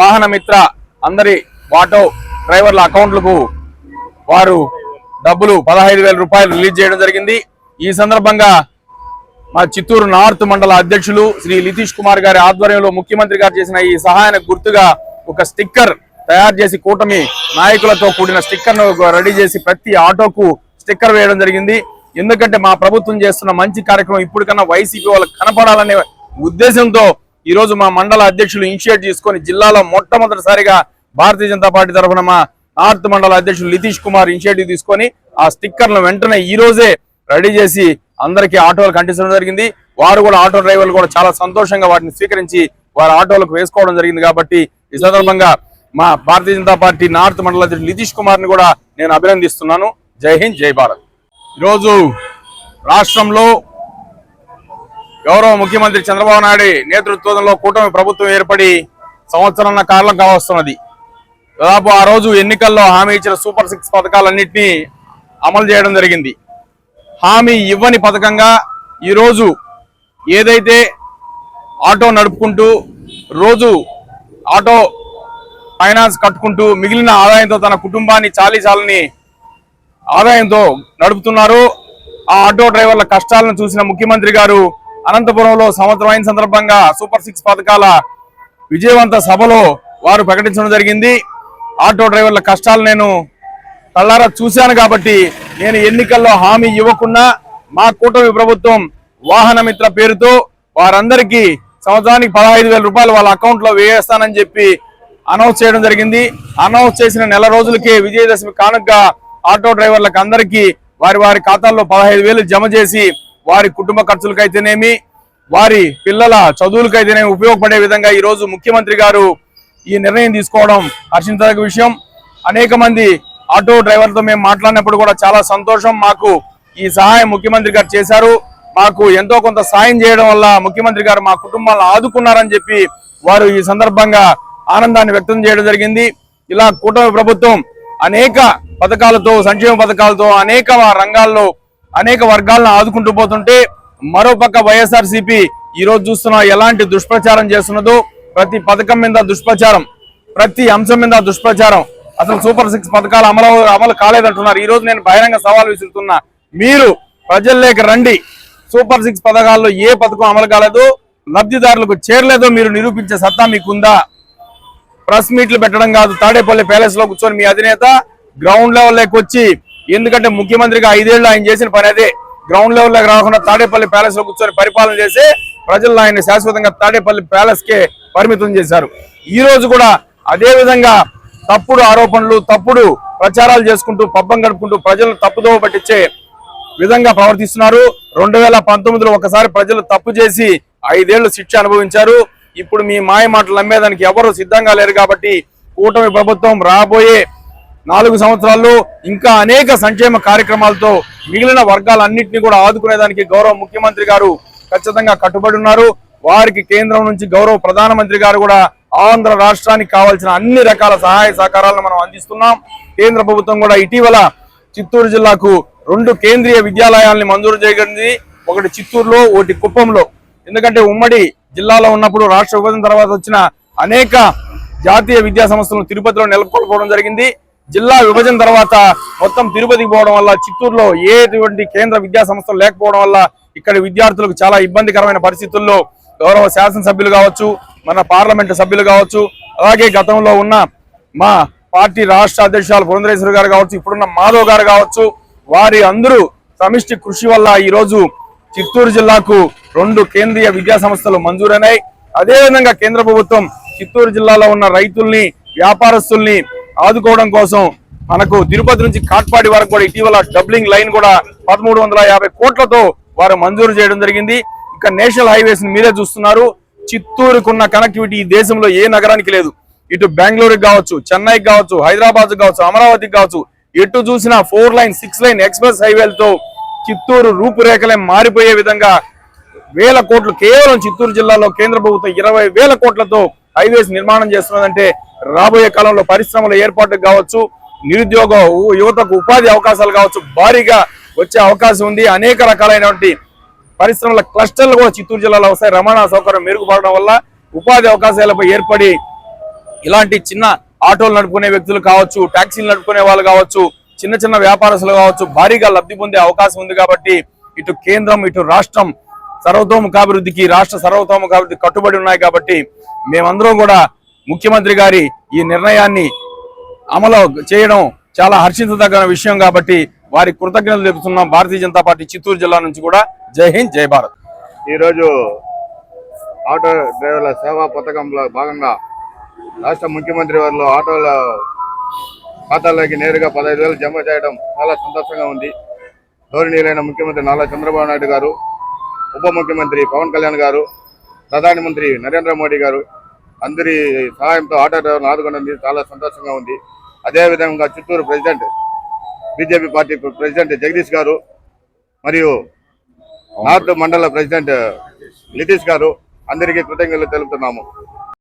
వాహన మిత్ర అందరి ఆటో డ్రైవర్ల అకౌంట్లకు వారు డబ్బులు పదహైదు వేల రూపాయలు రిలీజ్ చేయడం జరిగింది. ఈ సందర్భంగా మా చిత్తూరు నార్త్ మండల అధ్యక్షులు శ్రీ నితీష్ కుమార్ గారి ఆధ్వర్యంలో ముఖ్యమంత్రి గారు చేసిన ఈ సహాయానికి గుర్తుగా ఒక స్టిక్కర్ తయారు చేసి కూటమి నాయకులతో కూడిన స్టిక్కర్ను రెడీ చేసి ప్రతి ఆటోకు స్టిక్కర్ వేయడం జరిగింది. ఎందుకంటే మా ప్రభుత్వం చేస్తున్న మంచి కార్యక్రమం ఇప్పటికన్నా వైసీపీ వాళ్ళకి కనపడాలనే ఉద్దేశంతో ఈ రోజు మా మండల అధ్యక్షులు ఇనిషియేట్ తీసుకొని జిల్లాలో మొట్టమొదటిసారిగా భారతీయ జనతా పార్టీ తరఫున మా నార్త్ మండల అధ్యక్షులు నితీష్ కుమార్ ఇనిషియేటివ్ తీసుకొని ఆ స్టిక్కర్లను వెంటనే ఈ రోజే రెడీ చేసి అందరికీ ఆటోలకు అంటించడం జరిగింది. వారు కూడా ఆటో డ్రైవర్లు కూడా చాలా సంతోషంగా వాటిని స్వీకరించి వారి ఆటోలకు వేసుకోవడం జరిగింది కాబట్టి ఈ సందర్భంగా మా భారతీయ జనతా పార్టీ నార్త్ మండల అధ్యక్షుడు నితీష్ కుమార్ని కూడా నేను అభినందిస్తున్నాను. జై హింద్ జై భారత్. ఈరోజు రాష్ట్రంలో గౌరవ ముఖ్యమంత్రి చంద్రబాబు నాయుడు నేతృత్వంలో కూటమి ప్రభుత్వం ఏర్పడి సంవత్సరం కాలం కావస్తున్నది. దాదాపు ఆ రోజు ఎన్నికల్లో హామీ ఇచ్చిన సూపర్ సిక్స్ పథకాలన్నింటినీ అమలు చేయడం జరిగింది. హామీ ఇవ్వని పథకంగా ఈరోజు ఏదైతే ఆటో నడుపుకుంటూ రోజు ఆటో ఫైనాన్స్ కట్టుకుంటూ మిగిలిన ఆదాయంతో తన కుటుంబాన్ని చాలీ చాలని ఆదాయంతో నడుపుతున్నారు. ఆ ఆటో డ్రైవర్ల కష్టాలను చూసిన ముఖ్యమంత్రి గారు అనంతపురంలో సంవత్సరం అయిన సందర్భంగా సూపర్ సిక్స్ పథకాల విజయవంత సభలో వారు ప్రకటించడం జరిగింది. ఆటో డ్రైవర్ల కష్టాలు నేను కళ్ళారా చూశాను కాబట్టి నేను ఎన్నికల్లో హామీ ఇవ్వకుండా మా కూటమి ప్రభుత్వం వాహన మిత్ర పేరుతో వారందరికీ సంవత్సరానికి పదహైదు వేల రూపాయలు వాళ్ళ అకౌంట్లో వేస్తానని చెప్పి అనౌన్స్ చేయడం జరిగింది. అనౌన్స్ చేసిన నెల రోజులకే విజయదశమి కానుకగా ఆటో డ్రైవర్లకు అందరికీ వారి వారి ఖాతాల్లో పదహైదు వేలు జమ చేసి వారి కుటుంబ ఖర్చులకైతేనేమి వారి పిల్లల చదువులకైతేనేమి ఉపయోగపడే విధంగా ఈరోజు ముఖ్యమంత్రి గారు ఈ నిర్ణయం తీసుకోవడం హర్షించదగ్గ విషయం. అనేక మంది ఆటో డ్రైవర్తో మేము మాట్లాడినప్పుడు కూడా చాలా సంతోషం. మాకు ఈ సహాయం ముఖ్యమంత్రి గారు చేశారు. మాకు ఎంతో కొంత సాయం చేయడం వల్ల ముఖ్యమంత్రి గారు మా కుటుంబాలను ఆదుకున్నారని చెప్పి వారు ఈ సందర్భంగా ఆనందాన్ని వ్యక్తం చేయడం జరిగింది. ఇలా కూటమి ప్రభుత్వం అనేక పథకాలతో సంక్షేమ పథకాలతో అనేక రంగాల్లో అనేక వర్గాలను ఆదుకుంటూ పోతుంటే మరోపక్క వైఎస్ఆర్ సిపి ఈరోజు చూస్తున్న ఎలాంటి దుష్ప్రచారం చేస్తున్నదో ప్రతి పథకం మీద దుష్ప్రచారం ప్రతి అంశం మీద దుష్ప్రచారం. అసలు సూపర్ సిక్స్ పథకాలు అమలు అమలు కాలేదంటున్నారు. ఈ రోజు నేను బహిరంగ సవాల్ విసురుతున్నా. మీరు ప్రజల్లోకి రండి. సూపర్ సిక్స్ పథకాల్లో ఏ పథకం అమలు కాలేదో లబ్ధిదారులకు చేరలేదో మీరు నిరూపించే సత్తా మీకుందా? ప్రెస్ మీట్లు పెట్టడం కాదు. తాడేపల్లి ప్యాలెస్లో కూర్చొని మీ అధినేత గ్రౌండ్ లెవెల్ వచ్చి ఎందుకంటే ముఖ్యమంత్రిగా ఐదేళ్ళు ఆయన చేసిన పని అదే. గ్రౌండ్ లెవెల్ రాకుండా తాడేపల్లి ప్యాలెస్లో కూర్చొని పరిపాలన చేసి ప్రజలు ఆయన శాశ్వతంగా తాడేపల్లి ప్యాలెస్ కే పరిమితం చేశారు. ఈ రోజు కూడా అదే విధంగా తప్పుడు ఆరోపణలు తప్పుడు ప్రచారాలు చేసుకుంటూ పబ్బం గడుపుకుంటూ ప్రజలను తప్పుదోవ పట్టించే విధంగా ప్రవర్తిస్తున్నారు. రెండు వేల పంతొమ్మిదిలో ఒకసారి ప్రజలు తప్పు చేసి ఐదేళ్ళు శిక్ష అనుభవించారు. ఇప్పుడు మీ మాయ మాటలు నమ్మేదానికి ఎవరు సిద్ధంగా లేరు కాబట్టి కూటమి ప్రభుత్వం రాబోయే నాలుగు సంవత్సరాల్లో ఇంకా అనేక సంక్షేమ కార్యక్రమాలతో మిగిలిన వర్గాలన్నింటినీ కూడా ఆదుకునేదానికి గౌరవ ముఖ్యమంత్రి గారు ఖచ్చితంగా కట్టుబడి ఉన్నారు. వారికి కేంద్రం నుంచి గౌరవ ప్రధానమంత్రి గారు కూడా ఆంధ్ర రాష్ట్రానికి కావాల్సిన అన్ని రకాల సహాయ సహకారాలను మనం అందిస్తున్నాం. కేంద్ర ప్రభుత్వం కూడా ఇటీవల చిత్తూరు జిల్లాకు రెండు కేంద్రీయ విద్యాలయాల్ని మంజూరు చేయగలిగింది ఒకటి చిత్తూరులో ఒకటి కుప్పంలో. ఎందుకంటే ఉమ్మడి జిల్లాలో ఉన్నప్పుడు రాష్ట్ర విభజన తర్వాత వచ్చిన అనేక జాతీయ విద్యా సంస్థలను తిరుపతిలో నెలకొల్పోవడం జరిగింది. జిల్లా విభజన తర్వాత మొత్తం తిరుపతికి పోవడం వల్ల చిత్తూరులో ఏటువంటి కేంద్ర విద్యా సంస్థలు లేకపోవడం వల్ల ఇక్కడ విద్యార్థులకు చాలా ఇబ్బందికరమైన పరిస్థితుల్లో గౌరవ శాసనసభ్యులు కావచ్చు మన పార్లమెంటు సభ్యులు కావచ్చు అలాగే గతంలో ఉన్న మా పార్టీ రాష్ట్ర అధ్యక్షురాలు పురంధరేశ్వర గారు కావచ్చు ఇప్పుడున్న మాధవ్ గారు కావచ్చు వారి అందరూ సమిష్టి కృషి వల్ల ఈరోజు చిత్తూరు జిల్లాకు రెండు కేంద్రీయ విద్యా సంస్థలు మంజూరైనాయి. అదేవిధంగా కేంద్ర ప్రభుత్వం చిత్తూరు జిల్లాలో ఉన్న రైతుల్ని వ్యాపారస్తుల్ని ఆదుకోవడం కోసం మనకు తిరుపతి నుంచి కాట్పాడి వరకు కూడా ఇటీవల డబ్లింగ్ లైన్ కూడా పదమూడు వందల యాభై కోట్లతో వారు మంజూరు చేయడం జరిగింది. ఇక నేషనల్ హైవేస్ మీరే చూస్తున్నారు. చిత్తూరుకున్న కనెక్టివిటీ ఈ దేశంలో ఏ నగరానికి లేదు. ఇటు బెంగళూరుకి కావచ్చు చెన్నైకి కావచ్చు హైదరాబాద్ కావచ్చు అమరావతికి కావచ్చు ఎటు చూసినా four lane six lane express హైవేలతో Chittoor రూపురేఖలే మారిపోయే విధంగా వేల కోట్లు కేవలం చిత్తూరు జిల్లాలో కేంద్ర ప్రభుత్వం ఇరవై వేల కోట్లతో హైవేస్ నిర్మాణం చేస్తున్నదంటే రాబోయే కాలంలో పరిశ్రమల ఏర్పాటు కావచ్చు నిరుద్యోగ యువతకు ఉపాధి అవకాశాలు కావచ్చు భారీగా వచ్చే అవకాశం ఉంది. అనేక రకాలైనటువంటి పరిశ్రమల క్లస్టర్లు కూడా చిత్తూరు జిల్లాలో వస్తాయి. రవాణా సౌకర్యం మెరుగుపడడం వల్ల ఉపాధి అవకాశాలపై ఏర్పడి ఇలాంటి చిన్న ఆటోలు నడుపుకునే వ్యక్తులు కావచ్చు ట్యాక్సీలు నడుపుకునే వాళ్ళు కావచ్చు చిన్న చిన్న వ్యాపారస్తులు కావచ్చు భారీగా లబ్ధి పొందే అవకాశం ఉంది కాబట్టి ఇటు కేంద్రం ఇటు రాష్ట్రం సర్వతోముఖాభివృద్ధికి రాష్ట్ర సర్వతోముఖాభివృద్ధి కట్టుబడి ఉన్నాయి కాబట్టి మేమందరం కూడా ముఖ్యమంత్రి గారి ఈ నిర్ణయాన్ని అమలు చేయడం చాలా హర్షించదగిన విషయం కాబట్టి వారి కృతజ్ఞతలు తెలుపుతున్నాం. భారతీయ జనతా పార్టీ చిత్తూరు జిల్లా నుంచి కూడా. జై హింద్ జై భారత్. ఈరోజు ఆటో డ్రైవర్ల సేవా పథకంలో భాగంగా రాష్ట్ర ముఖ్యమంత్రి వారిలో ఆటోల ఖాతాల్లోకి నేరుగా పదహైదు వేలు జమ చేయడం చాలా సంతోషంగా ఉంది. గౌరవనీయులైన ముఖ్యమంత్రి నారా చంద్రబాబు నాయుడు గారు ఉప ముఖ్యమంత్రి పవన్ కళ్యాణ్ గారు ప్రధానమంత్రి నరేంద్ర మోడీ గారు అందరి సహాయంతో ఆటో ఆదుకున్నది చాలా సంతోషంగా ఉంది. అదేవిధంగా Chittoor president BJP party president Jagadish garu మరియు నార్త్ మండల ప్రెసిడెంట్ నితీష్ గారు అందరికీ కృతజ్ఞతలు తెలుపుతున్నాము.